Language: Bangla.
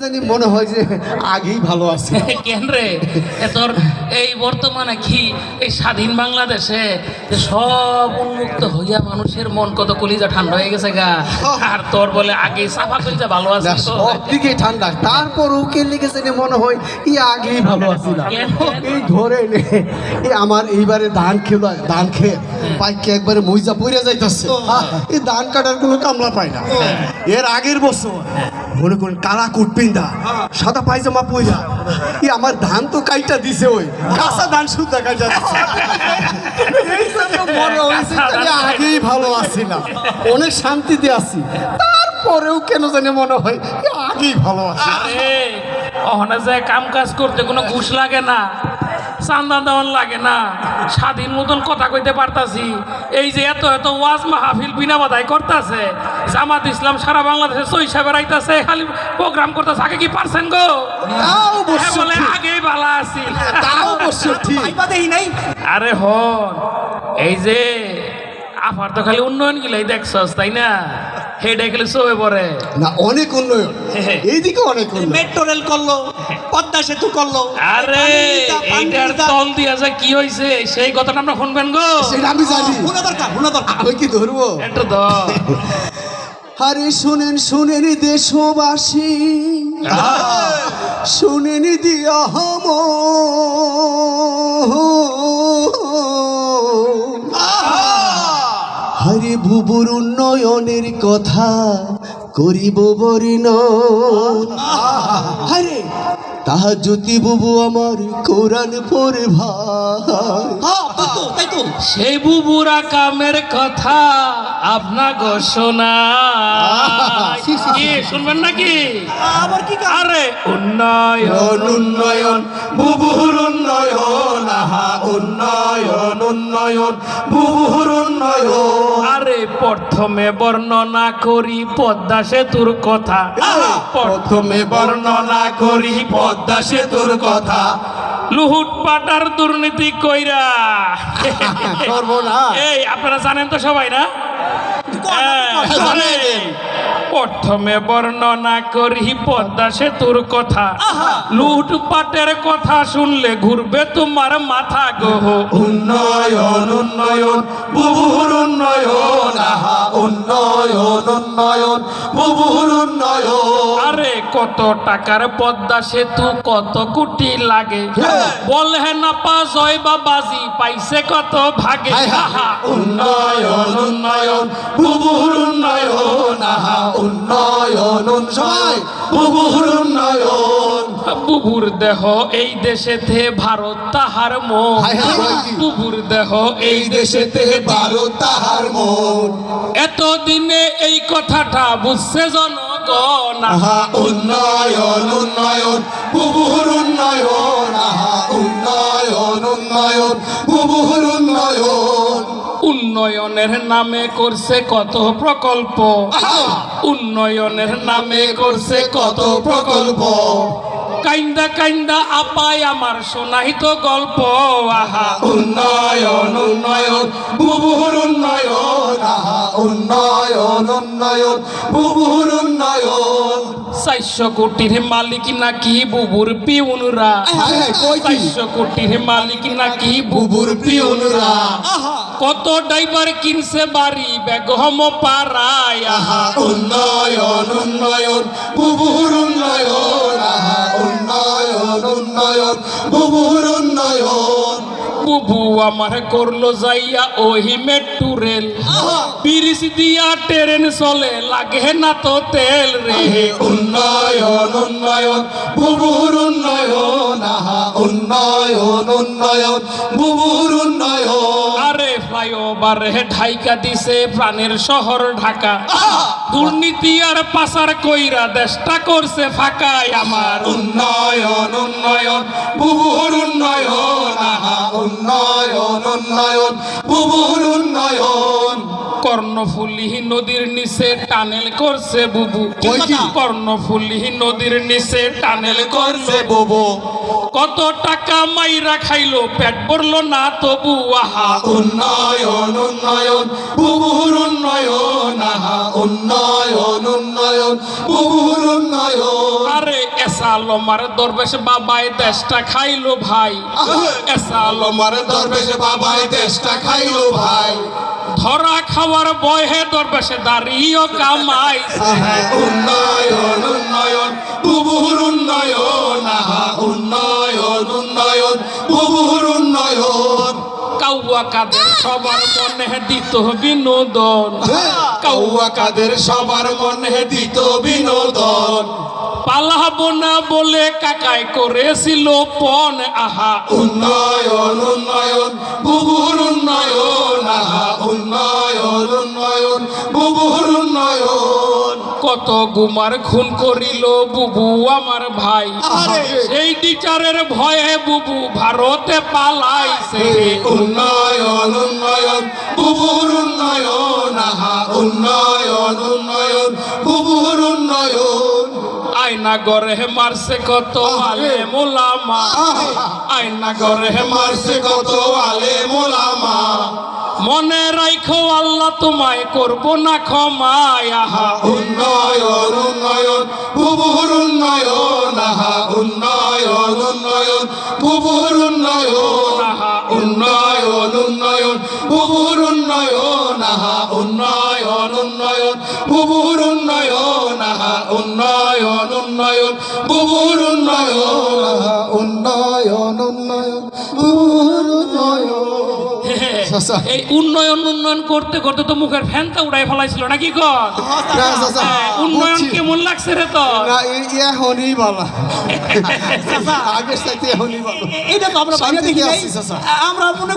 জানি মনে হয় যে আগেই ভালো আছে। কেন রে? তোর এই বর্তমানে কি এই স্বাধীন বাংলাদেশে সব উন্মুক্ত হইয়া মানুষের মন কত কলিজা ঠান্ডা হয়ে গেছে গা? আর তোর বলে আগে সাফা কলিজা ভালো আছে না সব দিকে ঠান্ডা। তারপরও কে লিখেছে মনে হয় ই আগেই ভালো আছিলাম কেন? এই ধরে নে এই আমার এইবারে ধান খেলো ধান খেয়ে পাইকে একবারে মইজা পড়ে যাইতেছে। এই ধান কাটার কোনো কামলা পায় না। এর আগের বছর মনে করেন কালা কুট পিন্দা সাদা পায়জামা পইরা। ই, আমার ধান তো কাইটা দিছে ওই, কাঁচা ধান শুদ্ধা কাইটা দিছে। আগেই ভালো আছি না, অনেক শান্তিতে আছি। তারপরেও কেন জানি মনে হয় আগেই ভালো আছি। আরে যায় কাম কাজ করতে কোনো ঘুষ লাগে না। চান্দা দেওয়ান লাগে না। স্বাধীন মতন কথা কইতে পারতাছি। এই যে এত এত ওয়াজ মাহফিল বিনা বাধাই করতেছে জামাত ইসলাম সারা বাংলাদেশে সইসা বেড়াইতেছে খালি প্রোগ্রাম করতেছে। আগে কি পারছেন গো? হ্যাঁ, বলে আগেই ভালো আছি। আরে হন এই যে আফার তো খালি উন্নয়ন গিলাই দেখছস তাই না? হেডে খালি সবে পড়ে না অনেক উন্নয়ন। এইদিকে অনেক উন্নয়ন। মেট্রো রেল করল পদ্মা সেতু করল। আরে এইটার তল দিয়া যে কি হইছে সেই কথাটা আমরা শুনবেন গো। সেটা আমি জানি। শোনা দরকার শোনা দরকার। আমি কি ধরবো? দ আরে শুনেন শুনেন দেশবাসী। শুনেন দিয়া হরে বুবুর উন্নয়নের কথা করিব বরিন আরে তাহা জ্যোতি বুবু আমার কোরআন পড়ে ভাই। সেই বুবুরা কামের কথা আপনা ঘোষণা শুনবেন নাকি? আবার কি? আরে উন্নয়ন উন্নয়ন বুবুর উন্নয়ন। আহা উন্নয়ন উন্নয়ন বুবুর উন্নয়ন। প্রথমে বর্ণনা করি পদ্মা সেতুর কথা। প্রথমে বর্ণনা করি পদ্মা সেতুর কথা। লুহুট পাটার দুর্নীতি কইরা। এই আপনারা জানেন তো সবাই না? হ্যাঁ। প্রথমে বর্ণনা করি পদ্মা সেতুর কথা। লুটপাটের কথা শুনলে ঘুরবে তোমার মাথা গো। উন্নয়ন উন্নয়ন বুবুর উন্নয়ন আহা উন্নয়ন উন্নয়ন বুবুর উন্নয়ন। আরে কত টাকার পদ্মা সেতু কত কোটি লাগে। হ্যাঁ। বলে না পা জয় বা বাজি পাইছে কত ভাগে। আহা, উন্নয়ন উন্নয়ন বুবুর উন্নয়ন আহা উন্নয়ন উন- সবাই বুবুর উন্নয়ন। বুবুর দেহ এই দেশেতে ভারত তাহার মন। বুবুর দেহ এই দেশেতে বারো তাহার মন। এতদিনে এই কথাটা বুঝছে জনগণ। আহা উন্নয়ন উন্নয়ন বুবুর উন্নয়ন। আহা উন্নয়ন উন্নয়ন বুবুর উন্নয়ন। উন্নয়নের নামে করছে কত প্রকল্প! উন্নয়নের নামে করছে কত প্রকল্প? কাইন্দা কাইন্দা আপায় আমার শোনাহিত গল্প আহা। উন্নয়ন উন্নয়ন বুবুর উন্নয়ন আহা। উন্নয়ন উন্নয়ন বুবুর উন্নয়ন। চারশো কোটির মালিক নাকি বুবুর পিউনরা? চারশো কোটির মালিক নাকি বুবুর পিউনরা? কত ড্রাইভার কিনছে বাড়ি? বেগম পাড়ায় আহা। উন্নয়ন উন্নয়ন বুবুর উন্নয়ন আহা। উন্নয়ন উন্নয়ন বুবুর উন্নয়ন। বুবু আমার করল যাইয়া ওহি মেট্রু রেল। ব্রিজ দিয়া ট্রেন চলে লাগে না তো তেল রে। উন্নয়ন উন্নয়ন বুবুর উন্নয়ন আহা। উন্নয়ন উন্নয়ন বুবুর ফ্লাইওভার ঢাইকা দিছে প্রাণের শহর ঢাকা। দুর্নীতি আর পাচার কইরা দেশটা করছে আমার। উন্নয়ন উন্নয়ন বুবুর উন্নয়ন আহা উন্নয়ন উন্নয়ন বুবুর উন্নয়ন। কর্ণফুলি নদীর নিচে টানেল করছে বুবু? কর্ণফুলি নদীর নিচে টানেল করছে বুবু। কত টাকা মাইরা খাইলো পেট ভরলো না তবু আহা। উন্নয়ন উন্নয়ন বুবুর উন্নয়ন আহা উন্নয়ন উন্নয়ন বুবুর উন্নয়ন। আরে এসা আলমার দরবেশ বাবাই দেশটা খাইলো ভাই। এসা আলমার দরবেশ বাবাই দেশটা খাইলো ভাই। ধরা খাওয়ার বহে দরবেশে দাঁড়িয়েও কামাই উন্নয়ন উন্নয়ন বুবুর উন্নয়ন আহা উন্নয়ন উন্নয়ন বুবুর উন্নয়ন। কাউয়া কাদের সবার মনে দিত বিনোদন। কাউয়া কাদের সবার মনে দিত বিনোদন। পালাবো না বলে কাকাই করেছিল পন আহা উন্নয়ন উন্নয়ন গুমার খুন করিল বুবু আমার ভাই। সেই টিচারের ভয়ে বুবু ভারতে পালাইছে উন্নয়ন উন্নয়ন বুবুর উন্নয়ন আহা উন্নয়ন উন্নয়ন বুবুর উন্নয়ন। আয়না গরে মারছে কত আলে মোলামা। আয়না গরে মারছে কত আলে মোলামা। মনে রাখো আল্লাহ তোমায় করব না ক্ষমায় আহা উন্নয়ন উন্নয়ন, বুবুর উন্নয়ন, আহা উন্নয়ন উন্নয়ন, বুবুর উন্নয়ন, আহা উন্নয়ন উন্নয়ন, বুবুর উন্নয়ন, আহা উন্নয়ন উন্নয়ন, বুবুর উন্নয়ন, আহা উন্নয়ন উন্নয়ন, বুবুর উন্নয়ন এই উন্নয়ন উন্নয়ন করতে করতে তো মুখের ফ্যানটা উড়াই ফেলাইছিল নাকি কর না, চাচা, হ্যাঁ, উন্নয়ন কেমন লাগছে রে তো এখনই ভালো। আগের সাথে এখনই ভালো। এটা তো আমরা। আমরা মনে